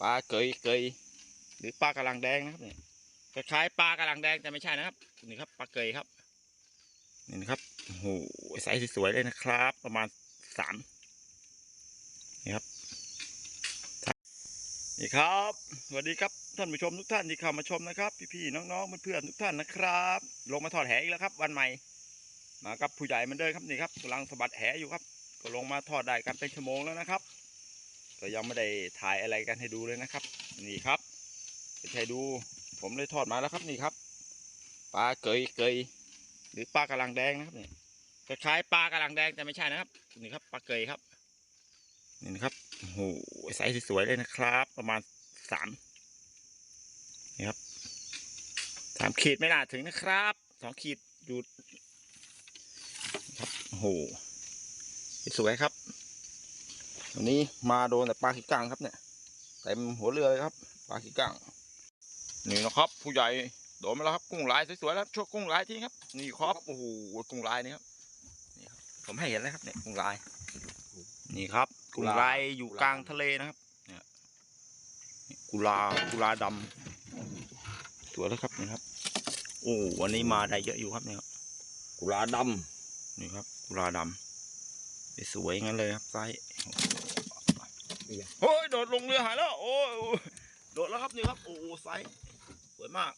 ปลาเกยเกยหรือปลากระลังแดงนะครับเนี่ยคล้ายปลากระลังแดงแต่ไม่ใช่นะครับนี่ครับปลาเกยครับนี่นะครับโอ้โหไซส์สวยเลยนะครับ ประมาณสามนี่ครับนี่ครับสวัสดีครับท่านผู้ชมทุกท่านที่เข้ามาชมนะครับ พี่ๆน้องๆเพื่อนๆทุกท่านนะครับ ลงมาทอดแหอีกแล้วครับ วันใหม่มากับผู้ใหญ่เหมันเดิมครับนี่ครับกำลังสะบัดแหอยู่ครับ ก็ลงมาทอดได้กันเป็นชั่วโมงแล้วนะครับ ก็ยังไม่ได้ถ่ายอะไรกันให้ดูเลยนะครับ นี่ครับจะให้ดูผมเลยทอดมาแล้วครับนี่ครับปลาเกยเกยหรือปลากระลังแดงนะครับนี่คล้ายๆปลากระลังแดงแต่ไม่ใช่นะครับนี่ครับปลาเกยครับนี่นะครับโอ้โหไซส์สวยๆเลยนะครับ ประมาณสามนี่ครับสามขีดไม่น่าถึงนะครับสองขีดอยู่ครับโอ้โหสวยครับ วันนี้มาโดนแต่ปลาขี้กังครับเนี่ยเต็มหัวเรือเลยครับปลาขี้กังนี่นะครับ ผู้ใหญ่โดนมาแล้วครับกุ้งลายสวยๆแล้วช่วกุ้งลายทีครับ นี่ครับโอ้โหกุ้งลายนี่ครับนี่ครับผมให้เห็นแล้วครับเนี่ยกุ้งลาย นี่ครับกุ้งลายอยู่กลางทะเลนะครับเนี่ยกุลากุลาดำตัวแล้วครับนี่ครับโอ้วันนี้มาได้เยอะอยู่ครับเนี่ยกุลาบดนี่ครับกุลาดำสวยงั้นเลยครับไซส์ โอ้ยโดดลงเรือหายแล้ว โอ้ยโดดแล้วครับนี่ครับ โอ้ไซส์สวยมาก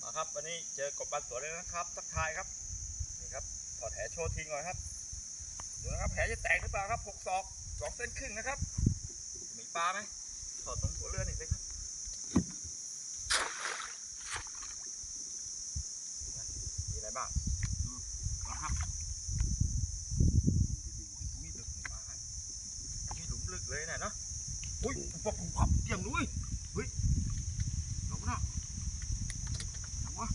มาครับวันนี้เจอกบปลาสวยเลยนะครับทักทายครับ นี่ครับถอดแหโชว์ทิ้งก่อนครับ ดูนะครับแหจะแตกหรือเปล่าครับหกศอกสองเส้นครึ่งนะครับ มีปลาไหมถอดตรงหัวเรือนี่เลยครับมีอะไรบ้างดูก่อนครับมีลึกมีปลามีหลุมลึกเลยนะเนาะอุ้ย ปอกผับเกี่ยงนุ้ยเฮ้ยหลงนะหลงวะ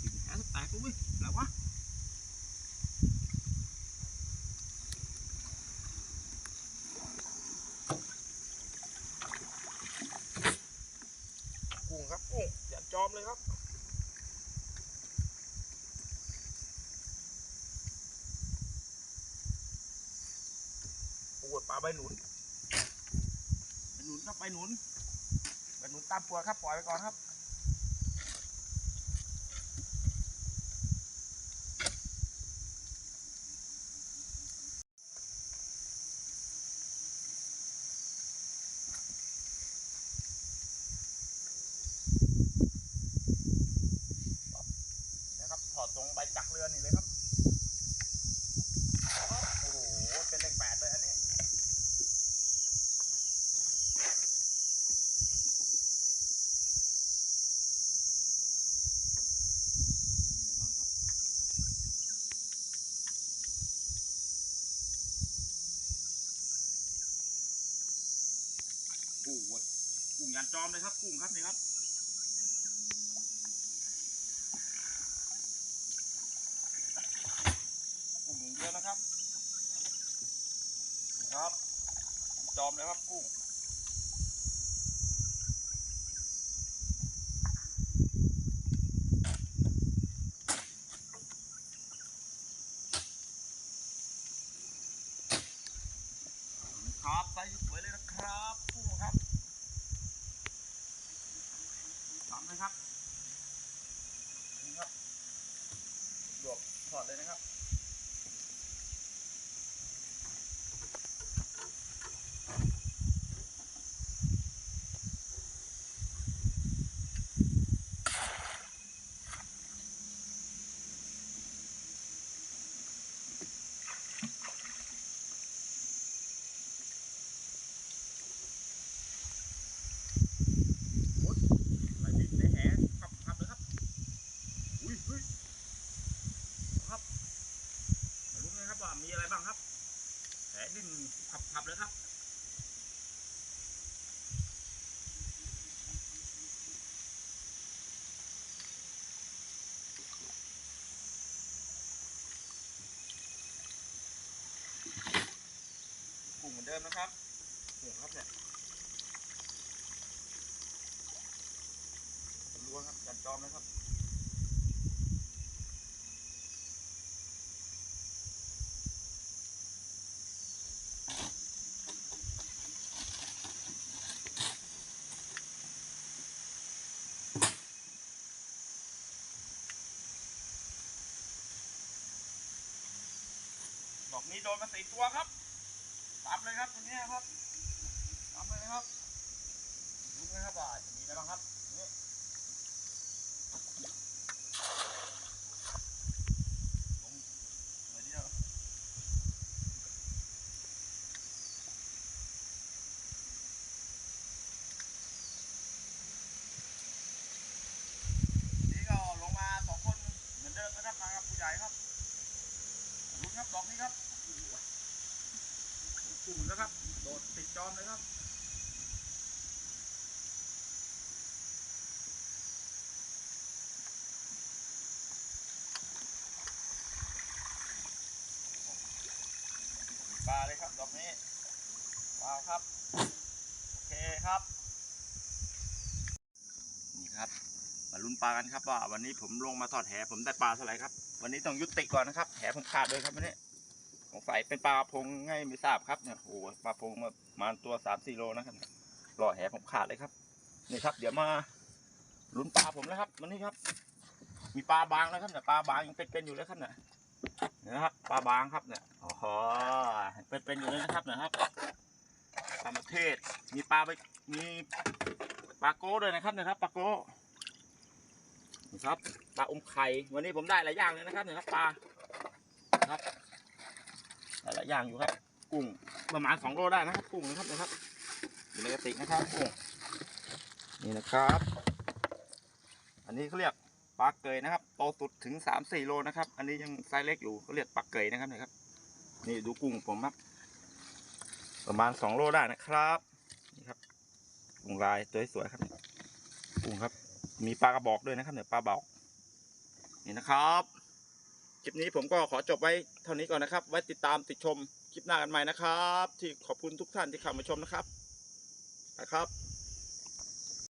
กินแหแตกนุ้ยหลงวะกุ้งครับกุ้งอย่าจอมเลยครับปวดปลาใบหนุน ใบหนุนครับใบหนุนตามปวดครับปล่อยไปก่อนครับนะครับถอดตรงใบจักรเรือนี่เลยครับโอ้โหเป็นเลขแปดเลยอันนี้ กุ้งวดกุ้ งยันจอมเลยครับกุ้งครับนี่ครับกุ้งอย่างเดียวนะครับนะครับจอมเลยครับกุ้งครับไซส์สวยเลยนะครับกุ้งครับ ทำ นะครับนี่ครับลวกถอดเลยนะครับ มนะครับหงครับเนี่ยล้วงครับจัดจอมนะครับดอกนี้โดนมาสี่ตัวครับ อับเลยครับตรงนี้ครับตามเลยนะครับดูนะครับว่าจะมีอะไรบ้างครับนี่ลงหน่อยเดียวนี่ก็ลงมาสองคนเหมือนเดิมนะครับมากับผู้ใหญ่ครับลุ้นครับดอกนี้ครับโอ้โหสูง นะครับ โดดติดจอมเลยครับปลาเลยครับดอกนี้ปลาครับ โอเคครับ นี่ครับ มาลุ้นปลากันครับว่าวันนี้ผมลงมาทอดแหผมได้ปลาเท่าไหร่ครับ วันนี้ต้องยุติก่อนนะครับ แหผมขาดเลยครับวันนี้ สงสัยเป็นปลาพงไงไม่ทราบครับเนี่ยโอ้ปลาพงมาประมาณตัวสามสี่โลนะครับรอแหผมขาดเลยครับนี่ครับ เดี๋ยวมาลุ้นปลาผมแล้วครับวันนี้ครับ มีปลาบางแล้วครับเนี่ยปลาบางยังเป็นๆอยู่เลยครับเนี่ยนะครับปลาบางครับเนี่ยโอ้โหเป็นเป็นอยู่เลยนะครับเนะครับปลาประเทศมีปลาไปมีปลาโก้ด้วยนะครับเนะครับปลาโก้นี่ครับปลาอมไข่วันนี้ผมได้หลายอย่างเลยนะครับเนี่ยครับปลาครับ หลายอย่างอยู่ครับ กุ้งประมาณสองโลได้นะครับ กุ้งนะครับนะครับอยู่ในกระติกนะครับกุ้งนี่นะครับ อันนี้เขาเรียกปลาเกยนะครับโตสุดถึงสามสี่โลนะครับ อันนี้ยังไซส์เล็กอยู่เขาเรียกปลาเกยนะครับนะครับ นี่ดูกุ้งผมครับ ประมาณสองโลได้นะครับนี่ครับกุ้งลายตัวสวยๆครับกุ้งครับ มีปลากระบอกด้วยนะครับเนี่ยปลาบอกนี่นะครับ คลิปนี้ผมก็ขอจบไว้เท่านี้ก่อนนะครับ ไว้ติดตามติดชมคลิปหน้ากันใหม่นะครับ ที่ขอบคุณทุกท่านที่เข้ามาชมนะครับนะครับ